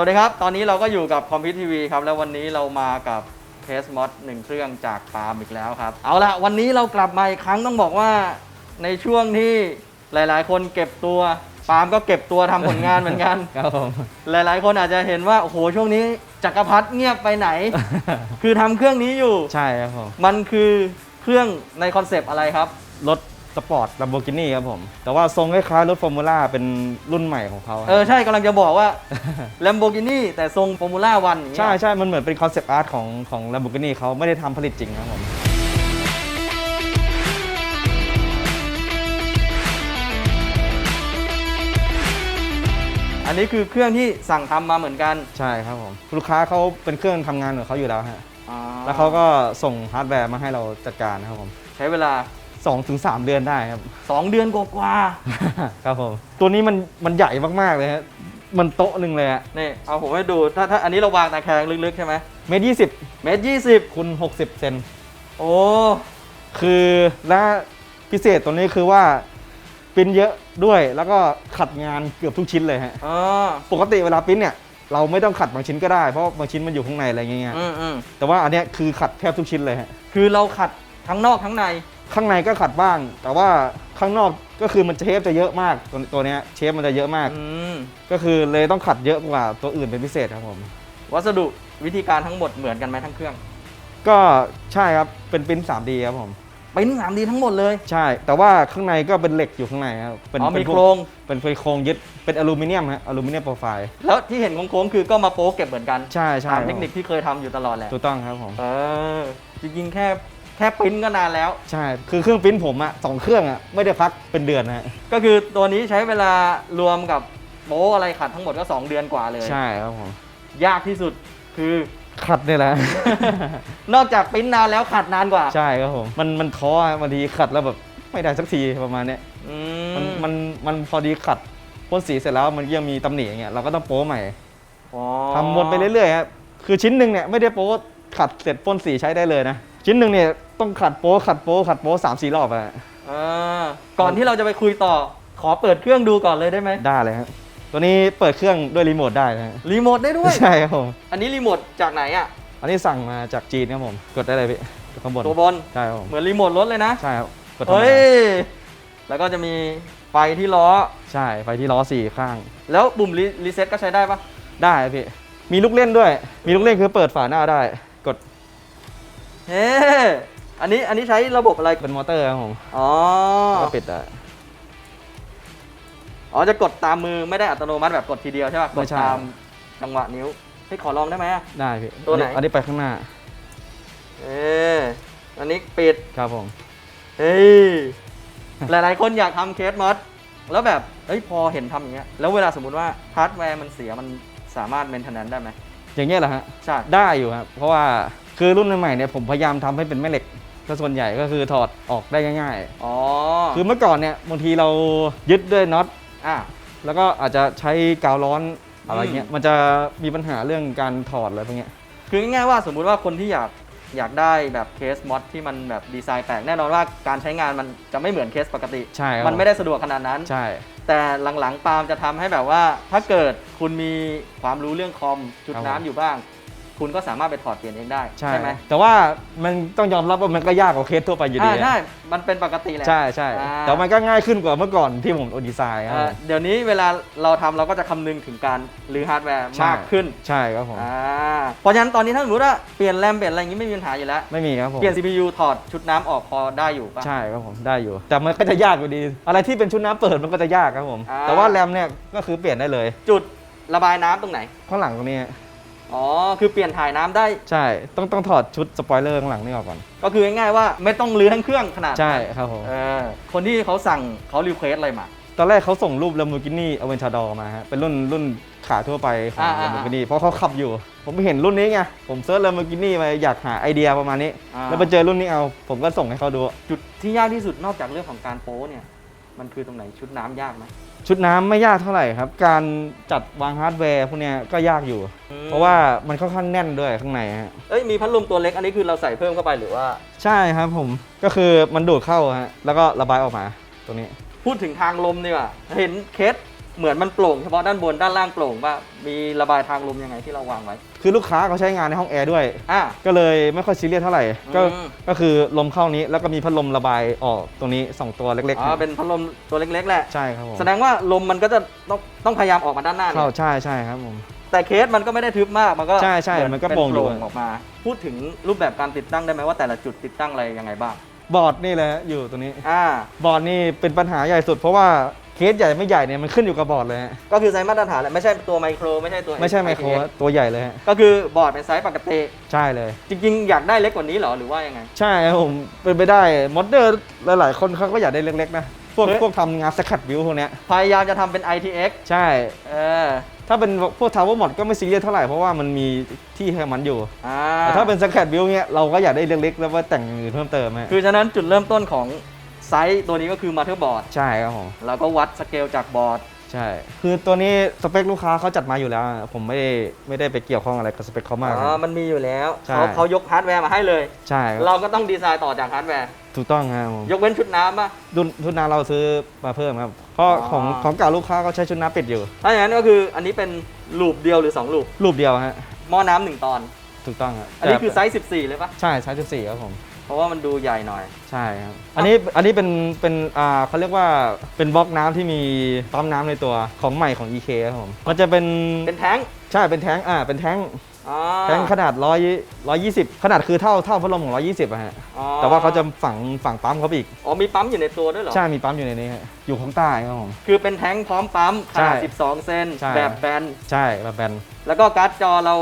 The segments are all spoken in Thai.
วัสดีครับ ตอนนี้เราก็อยู่กับคอมพิวทีวีครับ แล้ววันนี้เรามากับเคสมอดหนึ่งเครื่องจากปาล์มอีกแล้วครับ เอาละวันนี้เรากลับมาอีกครั้งต้องบอกว่าในช่วงที่หลาย ๆ คนเก็บตัวปาล์มก็เก็บตัวทำผลงานเหมือนกัน ครับผม หลาย ๆ คนอาจจะเห็นว่าโอ้โหช่วงนี้จักรพรรดิเงียบไปไหน คือทำเครื่องนี้อยู่ ใช่ครับผม มันคือเครื่องในคอนเซปต์อะไรครับ รถ สปอร์ต Lamborghini ครับผม แต่ว่าทรงคล้ายๆรถฟอร์มูล่าเป็นรุ่นใหม่ของเขาเออ ใช่กำลังจะบอกว่า Lamborghini แต่ทรงฟอร์มูล่าวันอย่างเงี้ยใช่ใช่มันเหมือนเป็นคอนเซปต์อาร์ตของของ Lamborghini เขาไม่ได้ทำผลิตจริงครับผมอันนี้คือเครื่องที่สั่งทำมาเหมือนกัน ใช่ครับผมลูกค้าเขาเป็นเครื่องทำงานของเขาอยู่แล้วฮะอ่าแล้วเขาก็ส่งฮาร์ดแวร์มาให้เราจัดการนะครับผม ใช้เวลา 2-3ถึง3เดือนได้ครับ2เดือนกว่าครับผม ตัวนี้มันมันใหญ่มากๆเลยฮะมันโต๊ะหนึ่งเลยอะๆนี่เอาผมให้ดูถ้าถ้าอันนี้เราวางตะแคงลึกๆใช่ไหมเมตรยี่สิบเมตรยี่สิบคูณ60เซนโอ้คือและพิเศษตัวนี้คือว่าปริ้นเยอะด้วยแล้วก็ขัดงานเกือบทุกชิ้นเลยฮะ อ่าปกติเวลาปริ้นเนี่ยเราไม่ต้องขัดบางชิ้นก็ได้เพราะบางชิ้นมันอยู่ข้างในอะไรเงี้ยอืมอืมแต่ว่าอันเนี้ยคือขัดแทบทุกชิ้นเลยฮะ คือเราขัดทั้งนอกทั้งใน ข้างในก็ขัดบ้าง แต่ว่าข้างนอกก็คือมันเชฟจะเยอะมากตัวตัวเนี้ยเชฟมันจะเยอะมาก อืมก็คือเลยต้องขัดเยอะกว่าตัวอื่นเป็นพิเศษครับผม วัสดุวิธีการทั้งหมดเหมือนกันไหมทั้งเครื่อง ก็ใช่ครับเป็นปริ้น 3D ครับผมปริ้น 3D ทั้งหมดเลยใช่ แต่ว่าข้างในก็เป็นเหล็กอยู่ข้างในครับเป็นอ๋อเป็มีนพโควรกงเป็นเป็นโครงยึดเป็นอลูมิเนียมฮะอลูมิเนียมโปรไฟล์แล้วที่เห็นโค้งๆคือก็มาโป๊กเก็บเหมือนกันใช่ใช่ตามเทคนิคที่เคยทำอยู่ตลอดแหละ ถูกต้องครับผม เออ จริงๆ แค่ แค่ปริ้นก็นานแล้ว ใช่ คือเครื่องปริ้นผมอะสองเครื่องอะไม่ได้พักเป็นเดือนนะฮะก็คือตัวนี้ใช้เวลารวมกับโป๊อะไรขัดทั้งหมดก็ 2 เดือนกว่าเลย ใช่ครับผม ยากที่สุดคือ ขัดเนี่ยแหละ นอกจากปริ้นนานแล้วขัดนานกว่า ใช่ครับผม มันมันท้ออะบางทีขัดแล้วแบบไม่ได้สักทีประมาณเนี้ยอืมันมมันมันพอดีขัดพ่นสีเสร็จแล้วมันยังมีตำหนิอย่างเงี้ยเราก็ต้องโป๊ใหม่อ๋อทำวนไปเรื่อยๆครับคือชิ้นหนึ่งเนี่ยไม่ได้โป๊ขัดเสร็จพ่นสีใช้ได้เลยนะ ชิ้นหนึ่งเนี่ยต้องขัดโป๊ขัดโป๊ขัดโป๊สามสี่รอบอะเออก่อนที่เราจะไปคุยต่อขอเปิดเครื่องดูก่อนเลยได้ไหมได้เลยครับตัวนี้เปิดเครื่องด้วยรีโมทได้นะฮะรีโมทได้ด้วย ใช่ครับผม อันนี้รีโมทจากไหนอะ อันนี้สั่งมาจากจีนครับผม กดได้เลยพี่กดข้างบนตัวบนใช่ครับผมเหมือนรีโมทรถเลยนะ ใช่ครับ กดธรรมเฮ้ดายแล้วก็จะมีไฟที่ล้อ ใช่ ไฟที่ล้อสี่ข้าง แล้วปุ่มรีรีเซ็ตก็ใช้ได้ปะได้ครับพี่ มีลูกเล่นด้วย มีลูกเล่นคือเปิดฝาหน้าได้ กด เฮ้อันนี้อันนี้ใช้ระบบอะไร เป็นมอเตอร์ครับผมอ๋อ แล้วก็ปิดได้ อ๋อจะกดตามมือไม่ได้อัตโนมัติแบบกดทีเดียวใช่ป่ะกไม่ดใช่ ตามจังหวะนิ้วให้ยขอลองได้ไหมอะ ได้พี่ตัวไหน อันนี้ไปข้างหน้า เอออันนี้ปิด ครับผม เฮ้ย หลายๆ คนอยากทำเคสมอสแล้วแบบเฮ้ยพอเห็นทำอย่างเงี้ย แล้วเวลาสมมติว่าฮาร์ดแวร์มันเสียมันสามารถเมนเทนแนนได้ไหมอย่างเงี้ยเหรอฮะ ใช่ ได้อยู่ครับ เพราะว่า คือรุ่นใหม่ๆเนี่ยผมพยายามทำให้เป็นแม่เหล็กก็ส่วนใหญ่ก็คือถอดออกได้ง่ายอ๋อๆ คือเมื่อก่อนเนี่ยบางทีเรายึดด้วยน็อต อะ แล้วก็อาจจะใช้กาวร้อนอะไรเงี้ยอืมมันจะมีปัญหาเรื่องการถอดอะไรพวกเนี้ย คือง่ายๆว่าสมมุติว่าคนที่อยากอยากได้แบบเคสมอสที่มันแบบดีไซน์แปลกแน่นอนว่าการใช้งานมันจะไม่เหมือนเคสปกติ ใช่ครับ มันไม่ได้สะดวกขนาดนั้น ใช่ แต่หลังๆปาล์มจะทำให้แบบว่า ถ้าเกิดคุณมีความรู้เรื่องคอมจุดครับผม น้ำอยู่บ้าง คุณก็สามารถไปถอดเปลี่ยนเองได้ใช่ไหมแต่ว่ามันต้องยอมรับว่ามันก็ยากกว่าเคสทั่วไปอยู่ดีอ่าอะใช่มันเป็นปกติแหละใช่ใช่อ่าแต่มันก็ง่ายขึ้นกว่าเมื่อก่อนที่ผมดีไซน์ครับเอ่อเดี๋ยวนี้เวลาเราทำเราก็จะคำนึงถึงการรื้อฮาร์ดแวร์ใช่มากขึ้นใช่ครับผมอ่าเพราะฉะนั้นตอนนี้ถ้าสมมติว่าเปลี่ยนแรมเปลี่ยนอะไรอย่างนี้ไม่มีปัญหาอยู่แล้วไม่มีครับผมเปลี่ยน CPU ถอดชุดน้ำออกพอได้อยู่ป่ะใช่ครับผมได้อยู่ แต่มันก็จะยากอยู่ดี อะไรที่เป็นชุดน้ำเปิดมันก็จะยากครับผมอ่าแต่ว่าแรมเนี่ยก็คือเปลี่ยนได้เลย จุดระบายน้ำตรงไหนข้างหลังตรงนี้ อ๋อ คือเปลี่ยนถ่ายน้ำได้ ใช่ ต้องต้องถอดชุดสปอยเลอร์ข้างหลังนี่ออกก่อน ก็คือง่ายๆว่าไม่ต้องรื้อทั้งเครื่องขนาดนั้นใช่ครับผม เออคนที่เขาสั่งเขารีเควสอะไรมา ตอนแรกเขาส่งรูป Lamborghini Aventador มาฮะ เป็นรุ่นรุ่นขาทั่วไปของ อ่าอ่า Lamborghini เพราะเขาขับอยู่ ผมไปเห็นรุ่นนี้ไง ผมเซิร์ช Lamborghini มาอยากหาไอเดียประมาณนี้ อ่า แล้วไปเจอรุ่นนี้เอา ผมก็ส่งให้เขาดู จุดที่ยากที่สุดนอกจากเรื่องของการโป้เนี่ย มันคือตรงไหนชุดน้ำยากไหมชุดน้ำไม่ยากเท่าไหร่ครับ การจัดวางฮาร์ดแวร์พวกเนี้ยก็ยากอยู่ เพราะว่ามันค่อนข้างแน่นด้วยข้างในฮะ เอ้ยมีพัดลมตัวเล็กอันนี้คือเราใส่เพิ่มเข้าไปหรือว่า ใช่ครับผม ก็คือมันดูดเข้าฮะ แล้วก็ระบายออกมาตรงนี้ พูดถึงทางลมดีกว่าเห็นเคส เหมือนมันโปร่งเฉพาะด้านบนด้านล่างโปร่งป่ะมีระบายทางลมยังไงที่เราวางไว้ คือลูกค้าเขาใช้งานในห้องแอร์ด้วย อ่าก็เลยไม่ค่อยซีเรียสเท่าไหร่ ก็อืม ก็คือลมเข้านี้แล้วก็มีพัดลมระบายออกตรงนี้2ตัวเล็กอ๋อเป็นพัดลมตัวเล็กๆแหละ ใช่ครับผมแสดงว่าลมมันก็จะต้องต้องพยายามออกมาด้านหน้าเข้าเนี่ยใช่ใช่ครับผม แต่เคสมันก็ไม่ได้ทึบมากมันก็ใช่ใช่เหมันก็เป็โปร่งอยู่ ออกมา พูดถึงรูปแบบการติดตั้งได้ไหมว่าแต่ละจุดติดตั้งอะไรยังไงบ้างบอร์ดนี่แหละอยู่ตรงนี้ อ่า บอร์ดนี่เป็นปัญหาใหญ่สุด เพราะว่า เคสใหญ่ไม่ใหญ่เนี่ยมันขึ้นอยู่กับบอร์ดเลยฮะก็คือไซส์มาตรฐานแหละไม่ใช่ตัวไมโครไม่ใช่ตัว ไม่ใช่ไมโคร ITX ตัวใหญ่เลยฮะก็คือบอร์ดเป็นไซส์ปกติ ใช่เลย จริงๆ อยากได้เล็กกว่านี้เหรอหรือว่ายังไง ใช่ครับผมเป็นไปได้มอดเดอร์หลาย ๆ คนเขาก็อยากได้เล็กๆนะพวกเฮ้ย พวกทำงานสกัดวิวพวกเนี้ยพยายามจะทำเป็น ITX ใช่ เออถ้าเป็นพวกทาวเวอร์มอดก็ไม่ซีเรียสเท่าไหร่เพราะว่ามันมีที่ให้มันอยู่อ่าแต่ถ้าเป็นสกัดวิวเนี้ยเราก็อยากได้เล็กๆแล้วว่าแต่งอย่างอื่นเพิ่มเติมฮะ คือฉะนั้นจุดเริ่มต้นของ ไซส์ตัวนี้ก็คือมาเทอร์บอร์ดใช่ครับผมแล้วก็วัดสเกลจากบอร์ดใช่ คือตัวนี้สเปคลูกค้าเขาจัดมาอยู่แล้วอะผมไม่ได้ไม่ได้ไปเกี่ยวข้องอะไรกับสเปคเขามาก อ๋อมันมีอยู่แล้วใช่ เขาเขายกฮาร์ดแวร์มาให้เลย ใช่ครับเราก็ต้องดีไซน์ต่อจากฮาร์ดแวร์ ถูกต้องครับผมยกเว้นชุดน้ำป่ะ ดุนทุนนาเราซื้อมาเพิ่มครับเพราะอ๋อ ของของเก่าลูกค้าเขาใช้ชุดน้ำปิดอยู่ถ้าอย่างนั้นก็คืออันนี้เป็นลูปเดียวหรือ 2 ลูปรูปเดียวฮะหม้อน้ำหนึ่งตอน ถูกต้องครับอันนี้คือไซส์ 14 เลยป่ะ ใช่ไซส์14ครับผม เพราะว่ามันดูใหญ่หน่อย ใช่ครับ อันนี้อันนี้เป็นเป็นอ่าเขาเรียกว่าเป็นบล็อกน้ำที่มีปั๊มน้ำในตัวของใหม่ของ EK ครับผมมันจะเป็นเป็นแท้งใช่เป็นแท้งอ่าเป็นแท้งอ๋อแท้งขนาดร้อยร้อยยี่สิบขนาดคือเท่าเท่าพัดลมของร้อยยี่สิบอะฮะอ๋อแต่ว่าเขาจะฝังฝังปั๊มเขาไปอีกอ๋อมีปั๊มอยู่ในตัวด้วยเหรอ ใช่มีปั๊มอยู่ในนี้ฮะอยู่ข้างใต้ครับผม คือเป็นแท้งพร้อมปั๊มขนาด ใช่12 เซนใช่ แบบแบน ใช่แบบแบนแล้วก็การ์ดจอเรา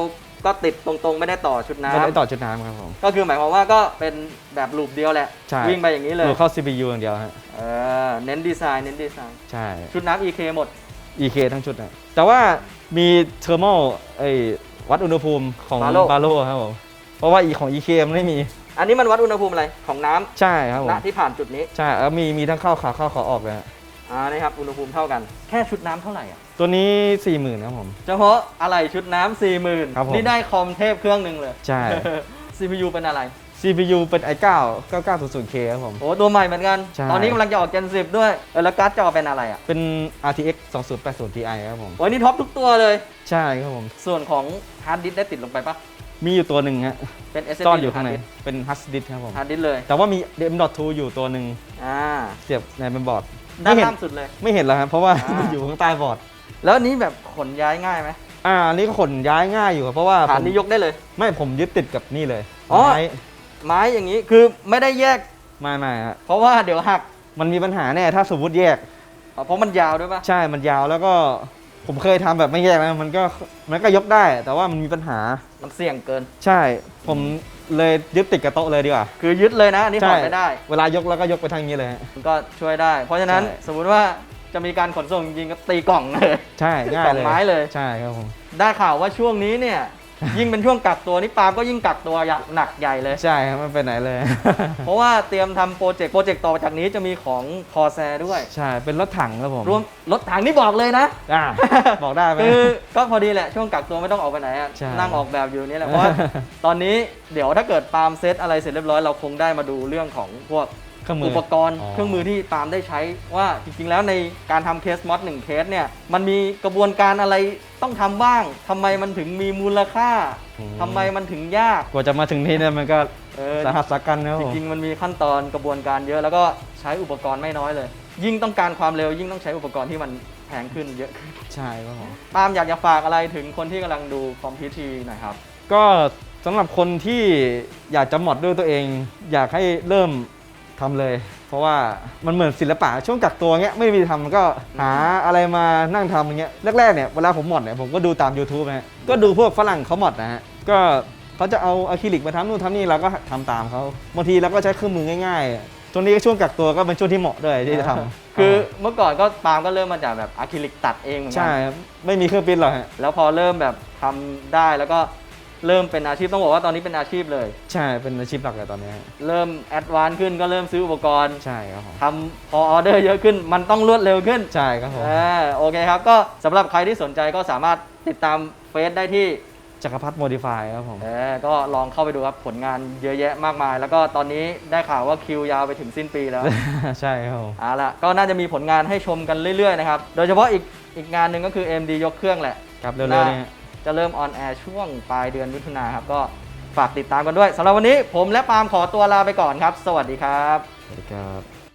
ก็ติดตรงๆ ไม่ได้ต่อชุดน้ไม่ได้ต่อชุดน้ำครับผมำก็คือหมายความว่าก็เป็นแบบลูปเดียวแหละ ใช่ วิ่งไปอย่างนี้เลยดูเข้า CPU อย่างเดียวฮะ เออเน้นดีไซน์เน้นดีไซน์ใช่ ชุดน้ำ EK หมด EK ทั้งชุดนะแต่ว่ามีเทอร์โมไอ้วัดอุณหภูมิของ Barlow บาโลครับผม เพราะว่าอีของ EK มันไม่มี อันนี้มันวัดอุณหภูมิอะไรของน้ใช่ครับผำณม ที่ผ่านจุดนี้ใช่แล้วมีมีทั้งเข้าขาเข้าขาออกเลยฮะอ่านี่ครับอุณหภูมิเท่ากัน แค่ชุดน้ำเท่าไหร่อะ ตัวนี้ 40,000ครับผม เฉพาะอะไรชุดน้ำสี่หมื่นครับผม นี่ได้คอมเทพเครื่องหนึ่งเลย ใช่ CPU เป็นอะไร CPU เป็น i9 9900K ครับผม โอ้ตัวใหม่เหมือนกัน ใช่ ตอนนี้กำลังจะออก Gen 10 ด้วยเออแล้วการ์ดจอเป็นอะไรอะเป็น RTX 2080 Ti ครับผม โอ้ยนี่ท็อปทุกตัวเลย ใช่ครับผม ส่วนของฮาร์ดดิสได้ติดลงไปปะมีอยู่ตัวหนึ่งฮะเป็น SSD ซ่อนอยู่ข้างในฮร์ดดิสเป็น hard disk ครับผม ฮาร์ดดิสเลยแต่ว่ามี M.2 อยู่ตัวหนึ่งอ่าเสียบในเป็นบอร์ดด้านไม่เห็นล่างสุดเลย ไม่เห็นแล้วครับเพราะว่าอ่ามั มันอยู่ข้างใต้บอร์ด แล้วอันนี้แบบขนย้ายง่ายไหมอ่าอันนี้ก็ขนย้ายง่ายอยู่ครับเพราะว่าฐานผมนี้ยกได้เลย ไม่ผมยึดติดกับนี่เลยอ๋อ ไม้ไม้อย่างนี้คือไม่ได้แยก ไม่ไม่ฮะเพราะว่าเดี๋ยวหักมันมีปัญหาแน่ถ้าสมมติแยก อ๋อเพราะมันยาวด้วยปะใช่มันยาวแล้วก็ผมเคยทำแบบไม่แยกนะมันก็มันก็ยกได้ แต่ว่ามันมีปัญหา มันเสี่ยงเกิน ใช่ ผมเลยยึดติดกับโต๊ะเลยดีกว่า คือยึดเลยนะอันนี้ถใช่อดไม่ได้ เวลายกแล้วก็ยกไปทางนี้เลยฮะ มันก็ช่วยได้ เพราะฉะนั้นใช่ สมมุติว่า จะมีการขนส่งจริงๆก็ตีกล่องเลย ใช่ง่ายกล่องเลยไม้เลย ใช่ครับผมได้ข่าวว่าช่วงนี้เนี่ย ยิ่งเป็นช่วงกักตัวนี่ปาล์มก็ยิ่งกักตัวอย่างหนักใหญ่เลย ใช่ครับไม่ไปไหนเลย เพราะว่าเตรียมทำโปรเจกต์โปรเจกต์ต่อจากนี้จะมีของคอแซด้วย ใช่เป็นรถถังครับผมรวมรถถังนี่บอกเลยนะ อ่าบอกได้ไหม คือก็พอดีแหละช่วงกักตัวไม่ต้องออกไปไหนอะใช่นั่งออกแบบอยู่นี่แหละเพราะว่าตอนนี้เดี๋ยวถ้าเกิดปาล์มเซตอะไรเสร็จเรียบร้อยเราคงได้มาดูเรื่องของพวก เครื่องมือุอปกรณ์อ๋อ เครื่องมือที่ปาล์มได้ใช้ว่าจริงๆ แล้วในการทำเคสมอดหนึ่งเคสเนี่ยมันมีกระบวนการอะไรต้องทำบ้างทำไมมันถึงมีมูลค่าทำไมมันถึงยากกว่าจะมาถึงที่เนี่ยมันก็เออ สาหัสสากันนะครับจผม ริงๆ มันมีขั้นตอนกระบวนการเยอะแล้วก็ใช้อุปกรณ์ไม่น้อยเลย ยิ่งต้องการความเร็วยิ่งต้องใช้อุปกรณ์ที่มันแพงขึ้นเยอะขึ้นใช่ครับผมปาล์มอยากจะฝากอะไรถึงคนที่กำลังดูคอมพิวทีหน่อยครับ ก็สำหรับคนที่อยากจะหมดด้วยตัวเอง อยากให้เริ่ม ทำเลย เพราะว่ามันเหมือนศิลปะช่วงกักตัวเงี้ยไม่มีทำมันก็หาอะไรมานั่งทำอย่างเงี้ยแรกๆเนี่ยเวลาผมหมดเนี่ยผมก็ดูตาม YouTube นะฮะก็ดูพวกฝรั่งเขาหมดนะฮะก็เขาจะเอาอะคริลิกมาทำนู่นทำนี่เราก็ทำตามเขาบางทีเราก็ใช้เครื่องมือง่ายๆช่วงนี้ก็ช่วงกักตัวก็เป็นช่วงที่เหมาะด้วยที่จะทำคือเมื่อก่อนก็ปาล์มก็เริ่มมาจากแบบอะคริลิกตัดเองเหมือนกัใช่ครับไม่มีเครื่องปริ้นหรอกฮะแล้วพอเริ่มแบบทำได้แล้วก็ เริ่มเป็นอาชีพต้องบอกว่าตอนนี้เป็นอาชีพเลย ใช่เป็นอาชีพหลักเลยตอนนี้ฮะเริ่มแอดวานซ์ขึ้นก็เริ่มซื้ออุปกรณ์ใช่ครับผมทำพอออเดอร์เยอะขึ้น มันต้องรวดเร็วขึ้นใช่ครับผมอ่าโอเคครับ ก็สำหรับใครที่สนใจก็สามารถติดตามเฟซได้ที่จักรพรรดิโมดิฟายครับผมเออก็ลองเข้าไปดูครับผลงานเยอะแยะมากมาย แล้วก็ตอนนี้ได้ข่าวว่าคิวยาวไปถึงสิ้นปีแล้ว ใช่ครับผมเอาละก็น่าจะมีผลงานให้ชมกันเรื่อยๆนะครับโดยเฉพาะอีกอีกงานหนึ่งก็คือ AMD ยกเครื่องแหละครับเร็วๆนี้ จะเริ่มออนแอร์ช่วงปลายเดือนมิถุนาครับ ก็ฝากติดตามกันด้วยสำหรับวันนี้ผมและปาล์มขอตัวลาไปก่อนครับ สวัสดีครับ สวัสดีครับ